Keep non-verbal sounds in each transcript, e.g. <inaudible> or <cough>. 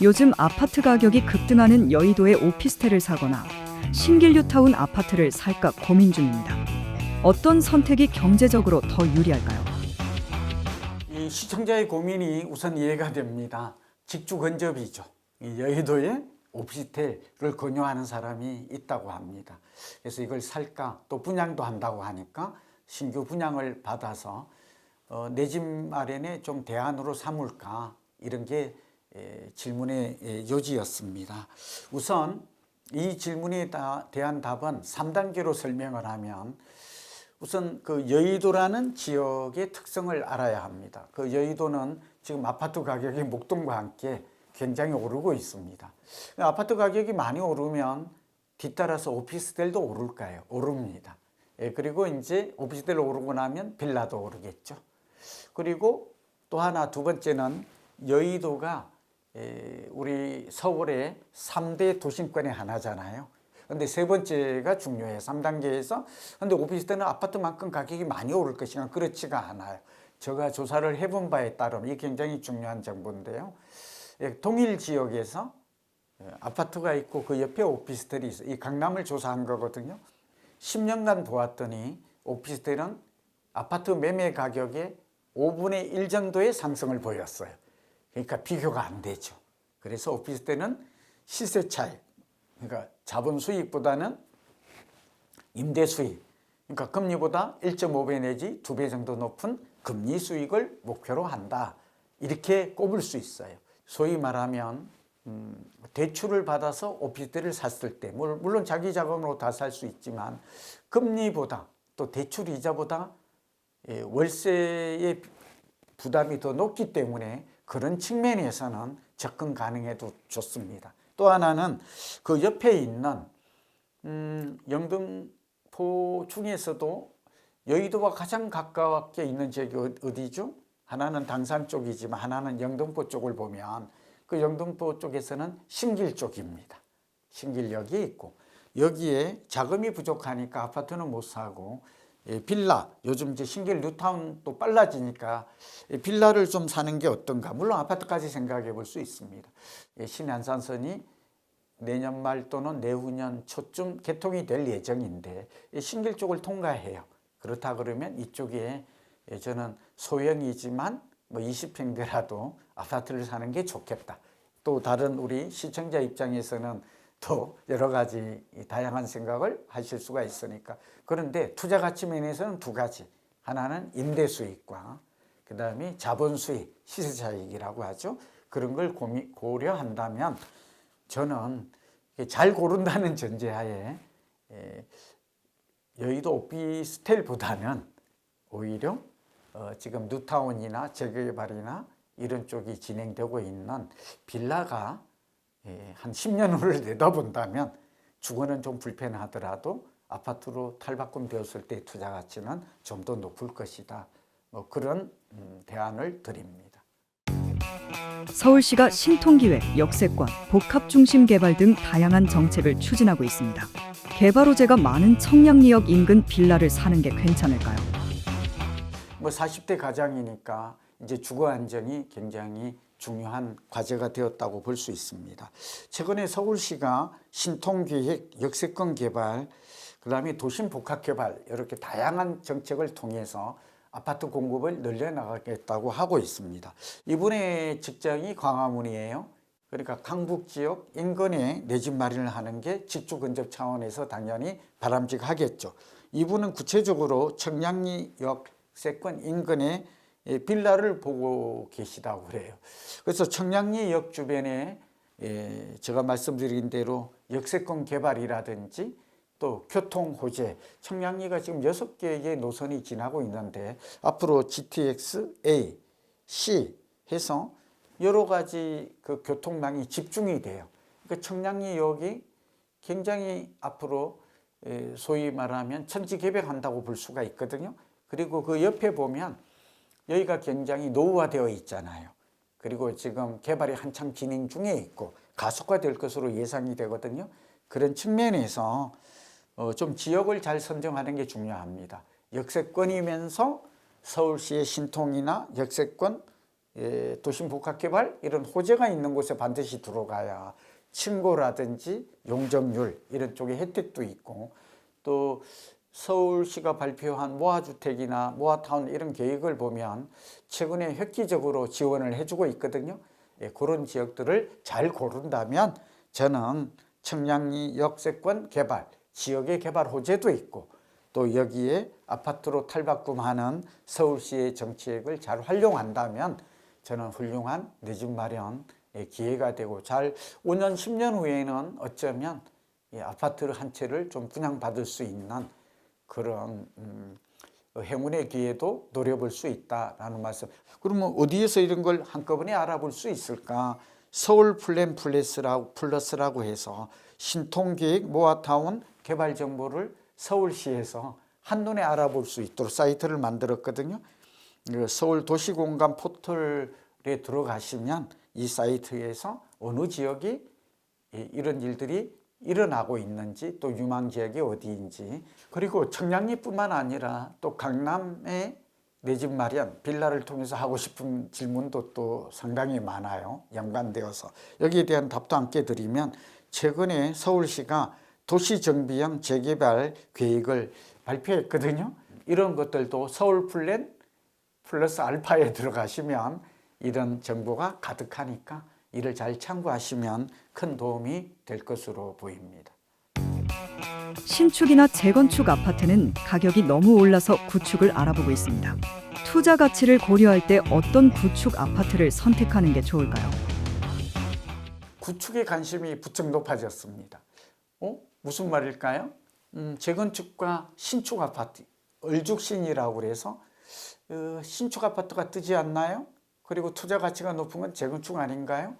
요즘 아파트 가격이 급등하는 여의도의 오피스텔을 사거나 신길 뉴타운 아파트를 살까 고민 중입니다. 어떤 선택이 경제적으로 더 유리할까요? 이 시청자의 고민이 우선 이해가 됩니다. 직주 근접이죠. 이 여의도에 오피스텔을 권유하는 사람이 있다고 합니다. 그래서 이걸 살까 또 분양도 한다고 하니까 신규 분양을 받아서 어, 내집 마련에 좀 대안으로 삼을까 이런 게 에, 질문의 에, 요지였습니다. 우선 이 질문에 다- 대한 답은 3단계로 설명을 하면 우선 그 여의도라는 지역의 특성을 알아야 합니다. 그 여의도는 지금 아파트 가격이 목동과 함께 굉장히 오르고 있습니다. 아파트 가격이 많이 오르면 뒤따라서 오피스텔도 오를까요? 오릅니다. 예, 그리고 이제 오피스텔 오르고 나면 빌라도 오르겠죠. 그리고 또 하나 두 번째는 여의도가 에, 우리 서울의 3대 도심권의 하나잖아요. 근데 세 번째가 중요해요. 3단계에서. 근데 오피스텔은 아파트만큼 가격이 많이 오를 것이냐 그렇지가 않아요. 제가 조사를 해본 바에 따르면 이게 굉장히 중요한 정보인데요. 예, 동일 지역에서 예, 아파트가 있고 그 옆에 오피스텔이 있어요. 이 강남을 조사한 거거든요. 10년간 보았더니 오피스텔은 아파트 매매 가격의 5분의 1 정도의 상승을 보였어요. 그러니까 비교가 안 되죠. 그래서 오피스텔은 시세 차익, 그러니까 자본 수익보다는 임대 수익, 그러니까 금리보다 1.5배 내지 2배 정도 높은 금리 수익을 목표로 한다. 이렇게 꼽을 수 있어요. 소위 말하면 음, 대출을 받아서 오피스텔을 샀을 때 물- 물론 자기 자금으로 다 살 수 있지만 금리보다 또 대출 이자보다 예, 월세의 부담이 더 높기 때문에 그런 측면에서는 접근 가능해도 좋습니다. 또 하나는 그 옆에 있는 음, 영등포 중에서도 여의도와 가장 가깝게 있는 지역이 어- 어디죠? 하나는 당산 쪽이지만 하나는 영등포 쪽을 보면 그 영등포 쪽에서는 신길 쪽입니다. 신길역이 있고 여기에 자금이 부족하니까 아파트는 못 사고 예, 빌라 요즘 이제 신길 뉴타운 또 빨라지니까 예, 빌라를 좀 사는 게 어떤가 물론 아파트까지 생각해 볼 수 있습니다. 예, 신안산선이 내년 말 또는 내후년 초쯤 개통이 될 예정인데 이 신길 쪽을 통과해요. 그렇다 그러면 이쪽에 예, 저는 소형이지만 뭐 20평대라도 아파트를 사는 게 좋겠다. 또 다른 우리 시청자 입장에서는 또 여러 가지 이 다양한 생각을 하실 수가 있으니까. 그런데 투자 가치 면에서는 두 가지. 하나는 임대 수익과 그 다음에 자본 수익 시세 차익이라고 하죠. 그런 걸 고미, 고려한다면 저는 잘 고른다는 전제하에 에, 여의도 오피스텔보다는 오히려 어, 지금 뉴타운이나 재개발이나 이런 쪽이 진행되고 있는 빌라가 예, 한 10년 후를 <laughs> 내다본다면 주거는 좀 불편하더라도 아파트로 탈바꿈 되었을 때 투자 가치는 좀 더 높을 것이다. 뭐 그런 음, 대안을 드립니다. 서울시가 신통기획, 역세권, 복합중심 개발 등 다양한 정책을 추진하고 있습니다. 개발 호재가 많은 청량리역 인근 빌라를 사는 게 괜찮을까요? 뭐 40대 가장이니까 이제 주거 안정이 굉장히 중요한 과제가 되었다고 볼 수 있습니다. 최근에 서울시가 신통기획, 역세권 개발, 그 다음에 도심 복합 개발 이렇게 다양한 정책을 통해서 아파트 공급을 늘려나가겠다고 하고 있습니다. 이분의 직장이 광화문이에요. 그러니까 강북 지역 인근에 내 집 마련을 하는 게 직주 근접 차원에서 당연히 바람직하겠죠. 이분은 구체적으로 청량리역 세권 인근에 예, 빌라를 보고 계시다고 그래요. 그래서 청량리역 주변에 예, 제가 말씀드린 대로 역세권 개발이라든지 또 교통 호재, 청량리가 지금 여섯 개의 노선이 지나고 있는데 앞으로 GTX A, C 해서 여러 가지 그 교통망이 집중이 돼요. 그러니까 청량리역이 굉장히 앞으로 에, 소위 말하면 천지개벽한다고 볼 수가 있거든요. 그리고 그 옆에 보면 여기가 굉장히 노후화되어 있잖아요. 그리고 지금 개발이 한창 진행 중에 있고 가속화될 것으로 예상이 되거든요. 그런 측면에서 어, 좀 지역을 잘 선정하는 게 중요합니다. 역세권이면서 서울시의 신통이나 역세권 예, 도심 복합 개발 이런 호재가 있는 곳에 반드시 들어가야 층고라든지 용적률 이런 쪽에 혜택도 있고 또 서울시가 발표한 모아주택이나 모아타운 이런 계획을 보면 최근에 획기적으로 지원을 해주고 있거든요. 예, 그런 지역들을 잘 고른다면 저는 청량리 역세권 개발, 지역의 개발 호재도 있고 또 여기에 아파트로 탈바꿈하는 서울시의 정책을 잘 활용한다면 저는 훌륭한 내 집 마련의 기회가 되고 잘 5년, 10년 후에는 어쩌면 이 아파트 한 채를 좀 분양받을 수 있는 그런 음, 행운의 기회도 노려볼 수 있다라는 말씀. 그러면 어디에서 이런 걸 한꺼번에 알아볼 수 있을까? 서울 플랜 플러스라고, 플러스라고 해서 신통계획 모아타운 개발 정보를 서울시에서 한눈에 알아볼 수 있도록 사이트를 만들었거든요. 그 서울 도시공간 포털에 들어가시면 이 사이트에서 어느 지역이 이- 이런 일들이 일어나고 있는지 또 유망 지역이 어디인지 그리고 청량리뿐만 아니라 또 강남의 내 집 마련 빌라를 통해서 하고 싶은 질문도 또 상당히 많아요. 연관되어서. 여기에 대한 답도 함께 드리면 최근에 서울시가 도시정비형 재개발 계획을 발표했거든요. 이런 것들도 서울 플랜 플러스 알파에 들어가시면 이런 정보가 가득하니까 이를 잘 참고하시면 큰 도움이 될 것으로 보입니다. 신축이나 재건축 아파트는 가격이 너무 올라서 구축을 알아보고 있습니다. 투자 가치를 고려할 때 어떤 구축 아파트를 선택하는 게 좋을까요? 구축에 관심이 부쩍 높아졌습니다. 어? 무슨 말일까요? 음, 재건축과 신축 아파트, 얼죽신이라고 그래서 어, 신축 아파트가 뜨지 않나요? 그리고 투자 가치가 높은 건 재건축 아닌가요?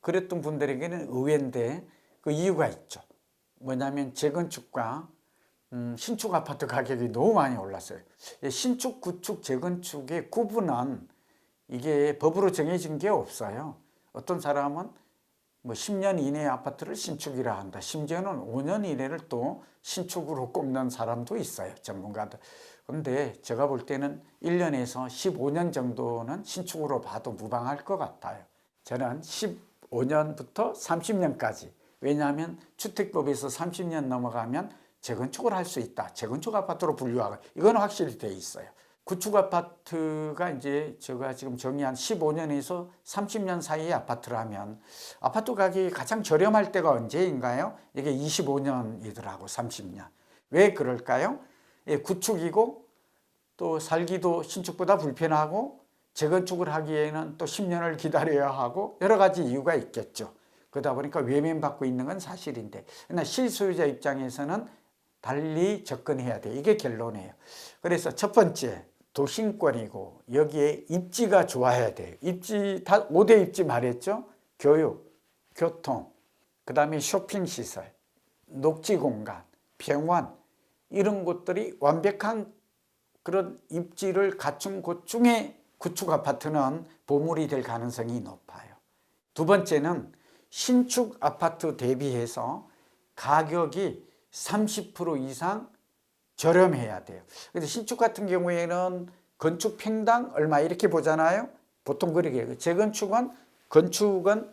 그랬던 분들에게는 의외인데 그 이유가 있죠. 뭐냐면 재건축과 음, 신축 아파트 가격이 너무 많이 올랐어요. 예, 신축, 구축, 재건축의 구분은 이게 법으로 정해진 게 없어요. 어떤 사람은 뭐 10년 이내의 아파트를 신축이라 한다. 심지어는 5년 이내를 또 신축으로 꼽는 사람도 있어요. 전문가들. 근데 제가 볼 때는 1년에서 15년 정도는 신축으로 봐도 무방할 것 같아요. 저는 15년부터 30년까지. 왜냐하면 주택법에서 30년 넘어가면 재건축을 할 수 있다. 재건축 아파트로 분류하고 이건 확실히 돼 있어요. 구축 아파트가 이제 제가 지금 정의한 15년에서 30년 사이의 아파트라면 아파트 가격이 가장 저렴할 때가 언제인가요? 이게 25년이더라고 30년. 왜 그럴까요? 예, 구축이고 또 살기도 신축보다 불편하고 재건축을 하기에는 또 10년을 기다려야 하고 여러 가지 이유가 있겠죠. 그러다 보니까 외면받고 있는 건 사실인데 그러나 실소유자 입장에서는 달리 접근해야 돼. 이게 결론이에요. 그래서 첫 번째 도심권이고 여기에 입지가 좋아야 돼요. 입지 다 5대 입지 말했죠. 교육, 교통, 그 다음에 쇼핑 시설, 녹지 공간, 병원 이런 것들이 완벽한 그런 입지를 갖춘 곳 중에 구축 아파트는 보물이 될 가능성이 높아요. 두 번째는 신축 아파트 대비해서 가격이 30% 이상 저렴해야 돼요. 그래서 신축 같은 경우에는 건축 평당 얼마 이렇게 보잖아요. 보통 그렇게. 재건축은 건축은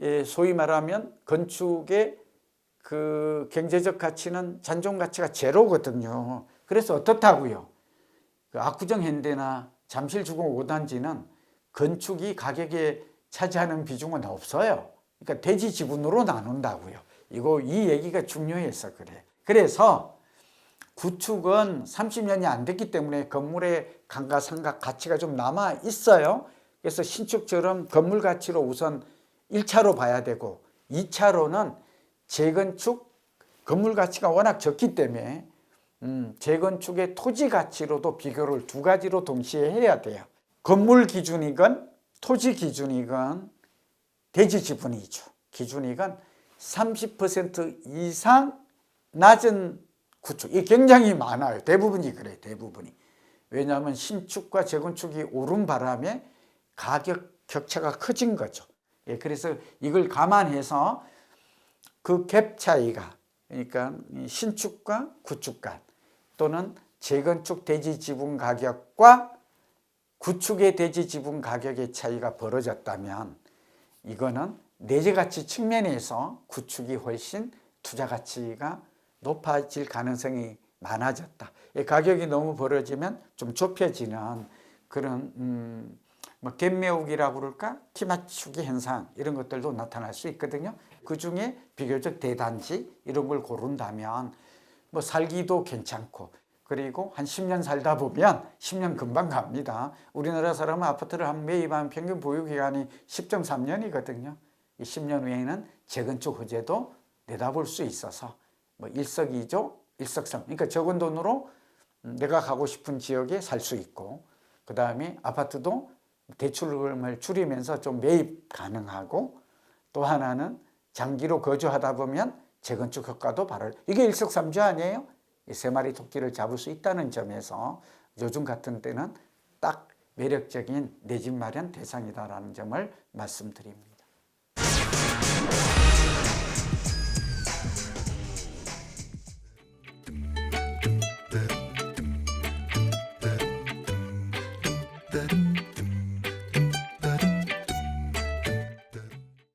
예, 소위 말하면 건축의 그 경제적 가치는 잔존 가치가 제로거든요. 그래서 어떻다고요? 그 압구정 현대나 잠실 주공 5단지는 건축이 가격에 차지하는 비중은 없어요. 그러니까 대지 지분으로 나눈다고요. 이거 이 얘기가 중요해서 그래. 그래서 구축은 30년이 안 됐기 때문에 건물의 감가상각 가치가 좀 남아 있어요. 그래서 신축처럼 건물 가치로 우선 1차로 봐야 되고 2차로는 재건축 건물 가치가 워낙 적기 때문에 음, 재건축의 토지 가치로도 비교를 두 가지로 동시에 해야 돼요. 건물 기준이건 토지 기준이건 대지 지분이죠. 기준이건 30% 이상 낮은 구축. 이 굉장히 많아요. 대부분이 그래요. 대부분이. 왜냐하면 신축과 재건축이 오른 바람에 가격 격차가 커진 거죠. 예, 그래서 이걸 감안해서 그 갭 차이가 그러니까 이 신축과 구축 간 또는 재건축 대지 지분 가격과 구축의 대지 지분 가격의 차이가 벌어졌다면 이거는 내재 가치 측면에서 구축이 훨씬 투자 가치가 높아질 가능성이 많아졌다. 이 가격이 너무 벌어지면 좀 좁혀지는 그런 음, 뭐 갭매우기라고 그럴까 키 맞추기 현상 이런 것들도 나타날 수 있거든요. 그 중에 비교적 대단지 이런 걸 고른다면 뭐 살기도 괜찮고 그리고 한 10년 살다 보면 10년 금방 갑니다. 우리나라 사람은 아파트를 한 매입하면 평균 보유 기간이 10.3년이거든요. 이 10년 후에는 재건축 호재도 내다볼 수 있어서 뭐 일석이조, 일석삼. 그러니까 적은 돈으로 내가 가고 싶은 지역에 살 수 있고 그 다음에 아파트도 대출금을 줄이면서 좀 매입 가능하고 또 하나는 장기로 거주하다 보면 재건축 효과도 발휘. 이게 일석삼조 아니에요? 이세 마리 토끼를 잡을 수 있다는 점에서 요즘 같은 때는 딱 매력적인 내 집 마련 대상이다라는 점을 말씀드립니다.